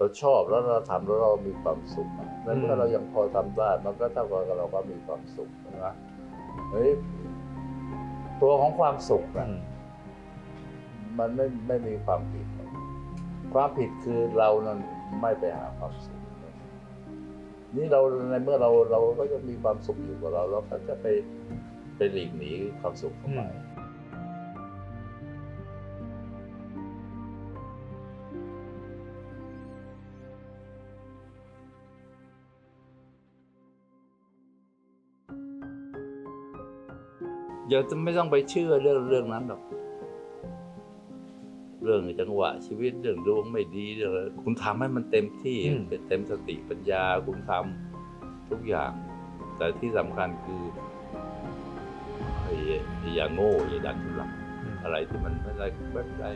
เราชอบแล้วเราทำแล้วเรามีความสุขอะในเมื่อเรายังพอทำได้ มันก็เท่ากับเราก็มีความสุขนะเฮ้ยตัวของความสุขอือะมมันไม่ไม่มีความผิดหรอกความผิดคือเรานั้นไม่ไปหาความสุข นี่เราในเมื่อเราเราก็จะมีความสุขอยู่กับเรา เราก็จะไปไปหลีกหนีความสุขเข้าไป อย่าจะไม่ต้องไปเชื่อเรื่องเรื่องนั้นหรอกเรื่องจังหวะ ชีวิตเรื่องดวงไม่ดีเรื่องอะไรคุณทำให้มันเต็มที่อืม เป็นเต็มสติปัญญาคุณทำทุกอย่าง แต่ที่สำคัญคือไอ้ไอ้อย่าโง่อย่าดันทุลังอืมอะไรที่มันไม่ได้ไม่ได้